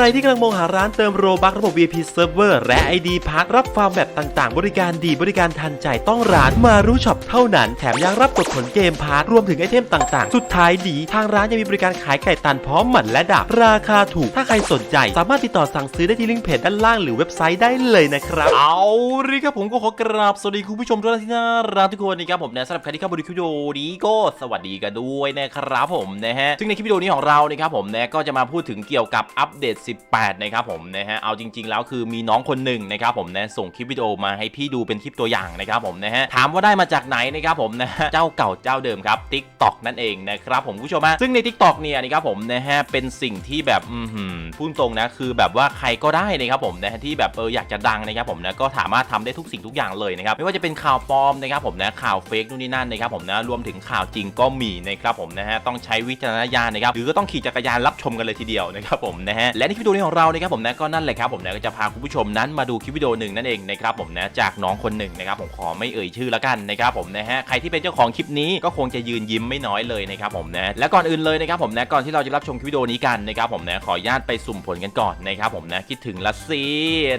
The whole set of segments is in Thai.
รที่กำลังมองหาร้านเติมโรบักระบบ VIP Server และ ID พักรับฟาร์มแบบต่างๆ บริการดีบริการทันใจต้องร้านมารู้ช็อปเท่านั้น แถมยังรับกดผลเกมพาร์ทรวมถึงไอเทมต่างๆ สุดท้ายดี ทางร้านยังมีบริการขายไก่ตันพร้อมหมันและดาบราคาถูก ถ้าใครสนใจ สามารถติดต่อสั่งซื้อได้ที่ลิงก์เพจด้านล่างหรือเว็บไซต์ได้เลยนะครับ เอาละครับผมก็ขอกราบสวัสดีคุณผู้ชมทุกท่านที่น่ารักทุกคนนะครับผมนะสำหรับใครที่เข้ามาดูคลิปวิดีโอนี้ก็สวัสดีกันด้วยนะครับผมนะฮะซึ่งในคลิปวิดีโอนี้ของเรานะครับผมนะก็จะมาพูดถึงเกี่ยวกับอัปเดต18 นะครับผมนะฮะเอาจริง ๆ แล้วคือมีน้องคนหนึ่งนะครับผมนะส่งคลิปวิดีโอมาให้พี่ดูเป็นคลิปตัวอย่างนะครับผมนะฮะถามว่าได้มาจากไหนนะครับผมนะฮะเจ้าเก่าเจ้าเดิมครับ TikTok นั่นเองนะครับผมผู้ชมฮะซึ่งใน TikTok เนี่ยนะครับผมนะฮะเป็นสิ่งที่แบบอือหือพูดตรงนะคือแบบว่าใครก็ได้นะครับผมนะฮะที่แบบเอออยากจะดังนะครับผมนะก็สามารถทำได้ทุกสิ่งทุกอย่างเลยนะครับไม่ว่าจะเป็นข่าวปลอมนะครับผมนะข่าวเฟกนู่นนี่นั่นนะครับผมนะรวมถึงข่าวจริงก็มีนะครับผมนะฮะต้องใช้วิจารณญาณนะครับหรือก็ต้องขี่จักรยานรับชมกันเลยทีเดียวนะครับผมนะฮะและนคลิปวิดีโอนี้ของเรานะครับผมนะก็นั่นแหละครับผมนะก็จะพาคุณผู้ชมนั้นมาดูคลิปวิดีโอหนึ่งนั่นเองนะครับผมนะจากน้องคนหนึ่งนะครับผมขอไม่เอ่ยชื่อแล้วกันนะครับผมนะฮะใครที่เป็นเจ้าของคลิปนี้ก็คงจะยืนยิ้มไม่น้อยเลยนะครับผมนะและก่อนอื่นเลยนะครับผมนะก่อนที่เราจะรับชมคลิปวิดีโอนี้กันนะครับผมนะขออนุญาตไปสุ่มผลกันก่อนนะครับผมนะคิดถึงละสิ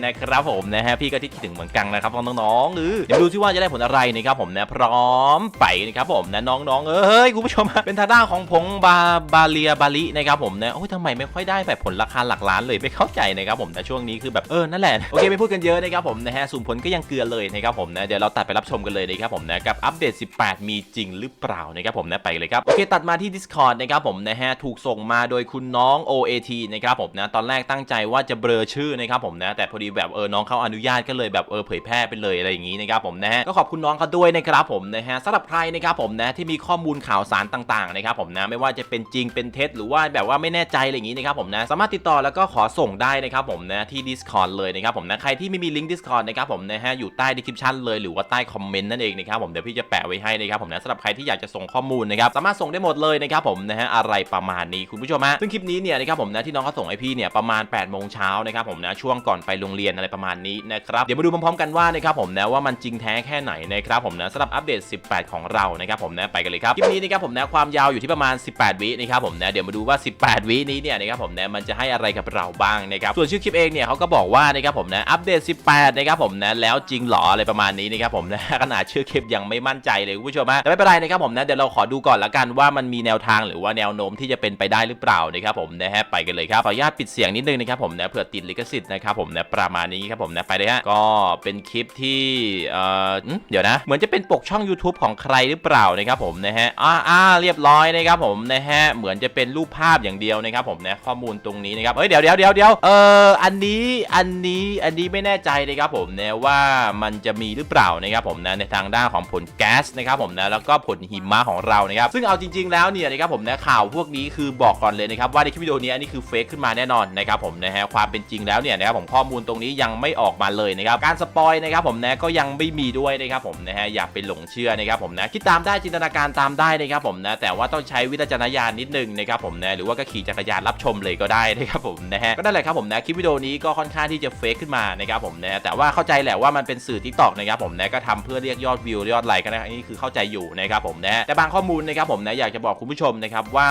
นะครับผมนะฮะพี่ก็คิดถึงเหมือนกันนะครับน้องๆเออเดี๋ยวดูซิว่าจะได้ผลอะไรนะครับผมนะพร้อมไปนะครับผมนะน้องๆเอ้ยคุณผู้ชมเป็นทาด้าของผงบาบาเลียบาลินะครับผมนะโอ้ยทำไมไม่ค่อยได้แบบผลราคาหลักล้านเลยไม่เข้าใจนะครับผมแต่ช่วงนี้คือแบบเออนั่นแหละโอเคไม่พูดกันเยอะนะครับผมนะฮะสุ่มผลก็ยังเกลือเลยนะครับผมนะเดี๋ยวเราตัดไปรับชมกันเลยนะครับผมนะกับอัปเดต 18 มีจริงหรือเปล่านะครับผมนะไปเลยครับโอเคตัดมาที่ Discord นะครับผมนะฮะถูกส่งมาโดยคุณน้อง OAT นะครับผมนะตอนแรกตั้งใจว่าจะเบลอชื่อนะครับผมนะแต่พอดีแบบเออน้องเขาอนุญาตก็เลยแบบเออเผยแพร่ไปเลยอะไรอย่างนี้นะครับผมนะฮะก็ขอบคุณน้องเขาด้วยนะครับผมนะฮะสำหรับใครนะครับผมนะที่มีข้อมูลข่าวสารต่างๆนะครับผมนะไม่ว่าจะเป็นจริงเป็นเท็จหรือว่าแบบว่าไม่แน่ใจอะไรอย่างนี้นะครับผมนะสามารถติดต่อแล้วกก็ขอส่งได้นะครับผมนะที่ Discord เลยนะครับผมนะใครที่ไม่มีลิงก์ Discord นะครับผมนะฮะอยู่ใต้ description เลยหรือว่าใต้คอมเมนต์นั่นเองนะครับผมเดี๋ยวพี่จะแปะไว้ให้นะครับผมนะสำหรับใครที่อยากจะส่งข้อมูลนะครับสามารถส่งได้หมดเลยนะครับผมนะฮะอะไรประมาณนี้คุณผู้ชมฮะซึ่งคลิปนี้เนี่ยนะครับผมนะที่น้องเขาส่งให้พี่เนี่ยประมาณ8ปดโมงเช้านะครับผมนะช่วงก่อนไปโรงเรียนอะไรประมาณนี้นะครับเดี๋ยวมาดูพร้อมๆกันว่านะครับผมนะว่ามันจริงแท้แค่ไหนนะครับผมนะสำหรับอัปเดต 18 ของเรานะครับผมนะไปกันเลยครับคลิปนี้นะครับผมนะความยาวอยู่ที่ประมาณ 18 วินะครับผมนะเดี๋ยวมาดูว่า 18 วินี้เนี่ยนะครับผมนะมันจะให้อะไรกับเราบ้างนะครับส่วนชื่อคลิปเองเนี่ยเขาก็บอกว่านะครับผมนะอัปเดต 18 นะครับผมนะแล้วจริงหรออะไรประมาณนี้นะครับผมนะขนาดชื่อคลิปยังไม่มั่นใจเลยคุณผู้ชมฮะแต่ไม่เป็นไรนะครับผมนะเดี๋ยวเราขอดูก่อนละกันว่ามันมีแนวทางหรือว่าแนวโน้มที่จะเป็นไปได้หรือเปล่านะครับผมนะฮะไปกันเลยครับขออนุญาตปิดเสียงนิดนึงนะครับผมนะเผื่อติดลิขสิทธิ์นะครับผมนะประมาณนี้ครับผมนะไปเลยฮะก็เป็นคลิปที่เอ่อเดี๋ยวนะ เหมือนจะเป็นปกช่อง YouTube ของใครหรือเปล่านะครับผมนะฮะอ่าอ่าเรียบร้อยนะครับผมนะฮะเหมือนจะเป็นรูปภาพอย่างเดียวนะครับผมนะข้อมูลตรงนี้นะครับเฮ้ยเดี๋ยวเดี๋ยวเดี๋ยวเดี๋ยวเอออันนี้อันนี้อันนี้ไม่แน่ใจนะครับผมนะว่ามันจะมีหรือเปล่านะครับผมนะในทางด้านของผลแก๊สนะครับผมนะแล้วก็ผลหิมะของเรานะครับซึ่งเอาจริง ๆแล้วเนี่ยนะครับผมนะข่าวพวกนี้คือบอกก่อนเลยนะครับว่าในคลิปวิดีโอนี้อันนี้คือเฟกขึ้นมาแน่นอนนะครับผมนะฮะความเป็นจริงแล้วเนี่ยนะครับผมข้อมูลตรงนี้ยังไม่ออกมาเลยนะครับการสปอยนะครับผมนะก็ยังไม่มีด้วยนะครับผมนะฮะอย่าไปหลงเชื่อนะครับผมนะคิดตามได้จินตนาการตามได้นะครับผมนะแต่ว่าต้องใช้วิจารณญาณนิดนึงนะครับผมนะหรือว่าก็ขี่จักรยานรับชมเลยก็ได้นะครับผมนะฮะก็นั่นแหละครับผมนะคลิปวิดีโอนี้ก็ค่อนข้างที่จะเฟกขึ้นมานะครับผมนะแต่ว่าเข้าใจแหละว่ามันเป็นสื่อทิกตอกนะครับผมนะก็ทำเพื่อเรียกยอดวิวยอดไลค์กันนะนนี้คือเข้าใจอยู่นะครับผมนะแต่บางข้อมูลนะครับผมนะอยากจะบอกคุณผู้ชมนะครับว่า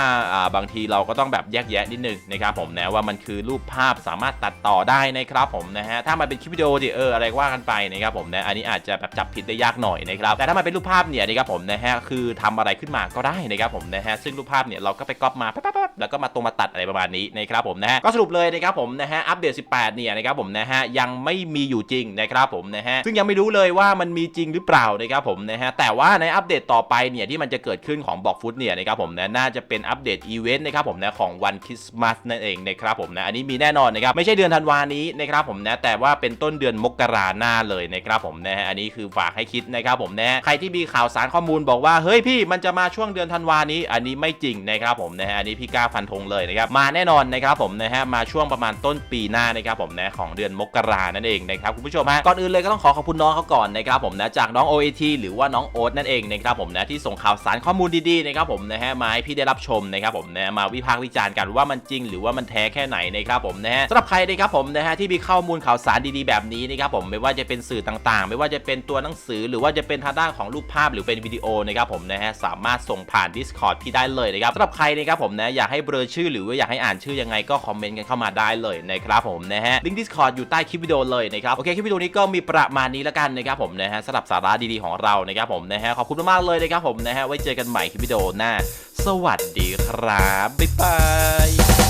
บางทีเราก็ต้องแบบแยกแยะนิดนึงนะครับผมนะว่ามันคือรูปภาพสามารถตัดต่อได้นะครับผมนะฮะถ้ามันเป็นคลิปวิดีโอดิเอออะไรว่ากันไปนะครับผมนะอันนี้อาจจะแบบจับผิดได้ยากหน่อยนะครับแต่ถ้ามันเป็นรูปภาพเนี่ยนะครับผมนะฮะคือทำอะไรขึ้นมาก็ได้นะครับผมนะฮะซึ่งรูปภาพเนี่ยเราก็ไปก๊อปมาปั๊บๆแล้วก็มาตรงมาตัดอะไรประมาณนี้นะครับผมนะฮะก็สรุปเลยนะครับผมนะฮะอัปเดต 18 เนี่ยนะครับผมนะฮะยังไม่มีอยู่จริงนะครับผมนะฮะซึ่งยังไม่รู้เลยว่ามันมีจริงหรือเปล่านะครับผมนะฮะแต่ว่าในอัปเดตต่อไปเนี่ยที่มันจะเกิดขึ้นของบอกฟุตเนี่ยนะครับผมนะน่าจะเป็นอัปเดตอีเวนต์นะครับผมนะของวันคริสต์มาสนั่นเองนะครับผมนะอันนี้มีแน่นอนนะครับไม่ใช่เดือนธันวานี้นะครับผมนะแต่ว่าเป็นต้นเดือนมกราหน้าเลยนะครับผมนะฮะอันนี้คือฝากให้คิดนะครับผมนะใครที่มีข่าวสารข้อมูลบอกว่าเฮ้ยพี่มันจะมาช่วงเดือนธันวานี้ อันนี้ไม่จริงนะครับผมนะฮะอันนี้พี่กล้าฟันธงเลยนะครับมาแน่นอนนะครับผมนะฮะมาช่วงประมาณต้นปีหน้านะครับผมนะของเดือนมกรานั่นเองนะครับคุณผู้ชมฮะก่อนอื่นเลยก็ต้องขอขอบคุณน้องเขาก่อนนะครับผมนะจากน้อง OAT หรือว่าน้องโอ๊ตนั่นเองนะครับผมนะที่ส่งข่าวสารข้อมูลดีๆนะครับผมนะฮะมาให้พี่ได้รับชมนะครับผมนะมาวิพากษ์วิจารณ์กันว่ามันจริง หรือว่ามันแท้แค่ไหนนะครับผมนะฮะสำหรับใครนะครับผมนะฮะที่มีข้อมูลข่าวสารดีๆแบบนี้นะครับผมไม่ว่าจะเป็นสื่อต่างๆ ไม่ว่าจะเป็นตัวหนังสือ หรือว่าจะเป็นทางด้านของรูปภาพหรือเป็นวิดีโอนะครับผมนะฮะสามารถส่งผ่าน Discord พี่ได้เลยนะครับสำหรับใครนะครับผมนะอยากให้เบลอชื่อ หรือว่าอยากให้อ่านชื่อยังไงก็คอมเมนต์กันเข้ามาได้เลยนะครับผมนะฮะลิงก์ Discord อยู่ใต้คลิปวิดีโอเลยนะครับโอเคคลิปวิดีโอนี้ก็มีประมาณนี้แล้วกันนะครับผมนะฮะสำหรับสาระดีๆของเรานะครับผมนะฮะขอบคุณมากๆเลยนะครับผมนะฮะไว้เจอกันใหม่คลิปวิดีโอหน้า สวัสดีครับบ๊ายบาย